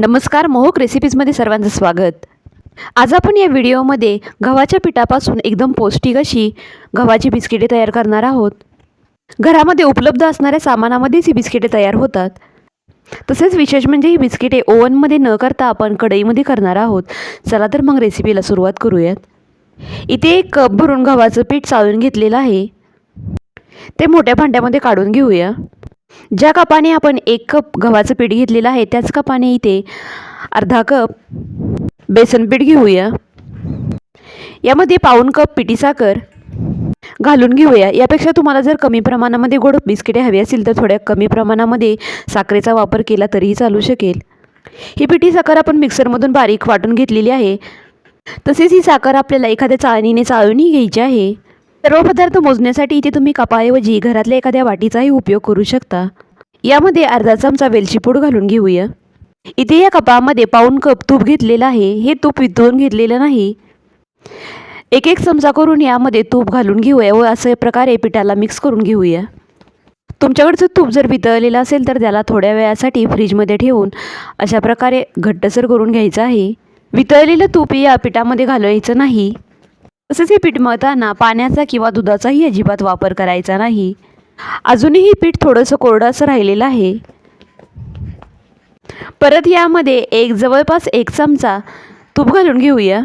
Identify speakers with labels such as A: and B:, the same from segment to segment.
A: नमस्कार मोहक रेसिपीजमध्ये सर्वांचं स्वागत. आज आपण या व्हिडिओमध्ये गव्हाच्या पिठापासून एकदम पौष्टिक अशी गव्हाची बिस्किटे तयार करणार आहोत. घरामध्ये उपलब्ध असणाऱ्या सामानामध्येच ही बिस्किटे तयार होतात. तसेच विशेष म्हणजे ही बिस्किटे ओव्हनमध्ये न करता आपण कढईमध्ये करणार आहोत. चला तर मग रेसिपीला सुरुवात करूयात. इथे एक कप भरून गव्हाचं पीठ चाळून घेतलेलं आहे. ते मोठ्या भांड्यामध्ये काढून घेऊया. ज्या कपाने आपण एक कप गव्हाचं पीठ घेतलेलं आहे त्याच कपाने इथे अर्धा कप बेसन पीठ घेऊया. यामध्ये पाऊन कप पिठी साखर घालून घेऊया. यापेक्षा तुम्हाला जर कमी प्रमाणामध्ये गोड बिस्किटे हवी असतील तर थोड्या कमी प्रमाणामध्ये साखरेचा वापर केला तरीही चालू शकेल. ही पिठी साखर आपण मिक्सरमधून बारीक वाटून घेतलेली आहे. तसेच ही साखर आपल्याला एखाद्या चाळणीने चाळूनही घ्यायची आहे. सर्व पदार्थ मोजण्यासाठी इथे तुम्ही कपाऐवजी घरातल्या एखाद्या वाटीचाही उपयोग करू शकता. यामध्ये अर्धा चमचा वेलची पूड घालून घेऊया. इथे या कपामध्ये पाऊण कप तूप घेतलेलं आहे. हे तूप वितळून घेतलेलं नाही. एक एक चमचा करून यामध्ये तूप घालून घेऊया व असं प्रकारे पिठाला मिक्स करून घेऊया. तुमच्याकडचं तूप जर वितळलेलं असेल तर त्याला थोड्या वेळासाठी फ्रीजमध्ये ठेवून अशा प्रकारे घट्टसर करून घ्यायचं आहे. वितळलेलं तूप या पिठामध्ये घालायचं नाही. तसेच हे पीठ मळताना पाण्याचा किंवा दुधाचाही अजिबात वापर करायचा नाही. अजूनही पीठ थोडंसं कोरडंसं राहिलेलं आहे. परत यामध्ये एक जवळपास एक चमचा तूप घालून घेऊया.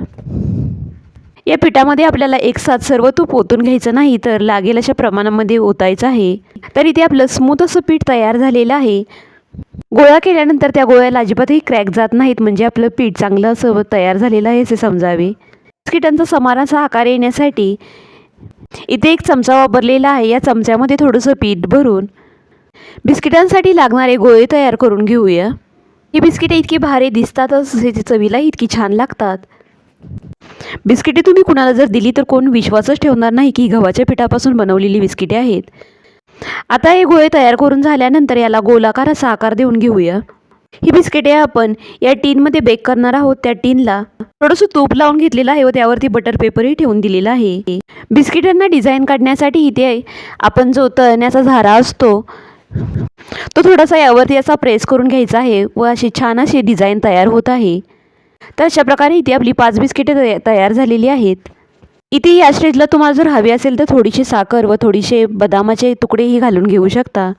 A: या पिठामध्ये आपल्याला एक साथ सर्व तूप ओतून घ्यायचं नाही तर लागेल अशा प्रमाणामध्ये ओतायचं आहे. तर इथे आपलं स्मूथ असं पीठ तयार झालेलं आहे. गोळा केल्यानंतर त्या गोळ्याला अजिबातही क्रॅक जात नाहीत म्हणजे आपलं पीठ चांगलं असं तयार झालेलं आहे असे समजावे. बिस्किटांचा समान आकार येण्यासाठी इथे एक चमचा वापरलेला आहे. या चमच्यामध्ये थोडंसं पीठ भरून बिस्किटांसाठी लागणारे गोळे तयार करून घेऊया. ही बिस्किटे इतकी भारी दिसतातच ह्याची चवीला इतकी छान लागतात. बिस्किटे तुम्ही कुणाला जर दिली तर कोण विश्वासच ठेवणार नाही की गव्हाच्या पिठापासून बनवलेली बिस्किटे आहेत. आता हे गोळे तयार करून झाल्यानंतर याला गोलाकार असा आकार देऊन घेऊया. ही बिस्किटे आपण या टीनमध्ये बेक करणार आहोत. त्या टीनला थोडंसं तूप लावून घेतलेलं आहे व त्यावरती बटर पेपरही ठेवून दिलेला आहे. बिस्किटांना डिझाईन काढण्यासाठी इथे आपण जो तळण्याचा झारा असतो तो थोडासा यावरती असा प्रेस करून घ्यायचा आहे व अशी छान अशी डिझाईन तयार होत आहे. तर अशा प्रकारे इथे आपली पाच बिस्किटे तया तयार झालेली आहेत. इथे या स्टेजला तुम्हाला जर हवी असेल तर थोडीशी साखर व थोडीसे बदामाचे तुकडेही घालून घेऊ शकता.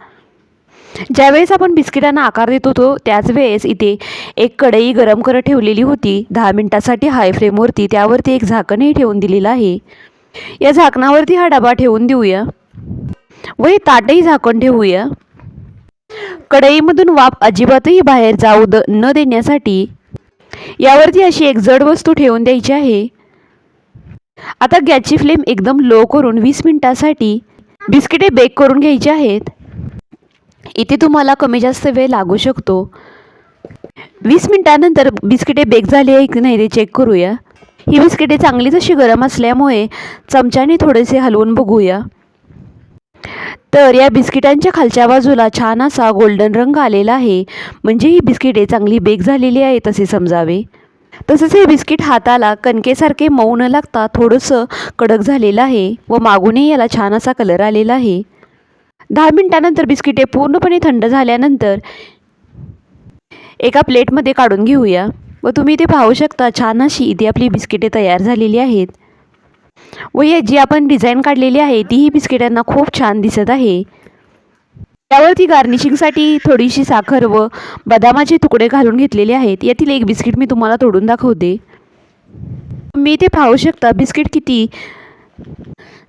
A: ज्यावेळेस आपण बिस्किटांना आकार देत होतो त्याच वेळेस इथे एक कढई गरम करत ठेवलेली होती. दहा मिनटासाठी हाय फ्लेमवरती त्यावरती एक झाकणही ठेवून दिलेलं आहे. या झाकणावरती हा डबा ठेवून देऊया. व हे ताटही झाकण ठेवूया. कढईमधून वाफ अजिबातही बाहेर जाऊ द न देण्यासाठी यावरती अशी एक जड वस्तू ठेवून द्यायची आहे. आता गॅसची फ्लेम एकदम लो करून वीस मिनटासाठी बिस्किटे बेक करून घ्यायची आहेत. इथे तुम्हाला कमी जास्त वेळ लागू शकतो. वीस मिनटानंतर बिस्किटे बेक झाली आहे की नाही ते चेक करूया. ही बिस्किटे चांगलीच अशी गरम असल्यामुळे चमच्याने थोडेसे हलवून बघूया. तर या बिस्किटांच्या खालच्या बाजूला छान असा गोल्डन रंग आलेला आहे. म्हणजे ही बिस्किटे चांगली बेक झालेली आहे तसे समजावे. तसंच हे बिस्किट हाताला कणकेसारखे मऊ न लागता थोडंसं कडक झालेलं आहे व मागूनही याला छान असा कलर आलेला आहे. दहा मिनटानंतर बिस्किटे पूर्णपणे थंड झाल्यानंतर एका प्लेटमध्ये काढून घेऊया. व तुम्ही ते पाहू शकता छान अशी इथे आपली बिस्किटे तयार झालेली आहेत. व या जी आपण डिझाईन काढलेली आहे तीही बिस्किटांना खूप छान दिसत आहे. त्यावरती गार्निशिंगसाठी थोडीशी साखर व बदामाचे तुकडे घालून घेतलेले आहेत. यातील एक बिस्किट मी तुम्हाला तोडून दाखवते. मी ते पाहू शकता बिस्किट किती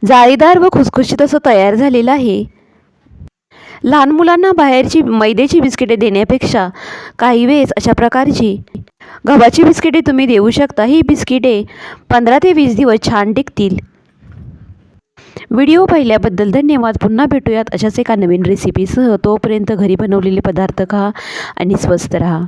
A: जाळीदार व खुसखुशीत असं तयार झालेलं आहे. लहान मुलांना बाहेरची मैद्याची बिस्किटे देण्यापेक्षा काही वेळेस अशा प्रकारची. गव्हाची बिस्किटे तुम्ही देऊ शकता. ही बिस्किटे पंधरा ते वीस दिवस छान टिकतील. व्हिडिओ पाहिल्याबद्दल धन्यवाद. पुन्हा भेटूयात अशाच एका नवीन रेसिपीसह तोपर्यंत घरी बनवलेले पदार्थ खा आणि स्वस्थ राहा.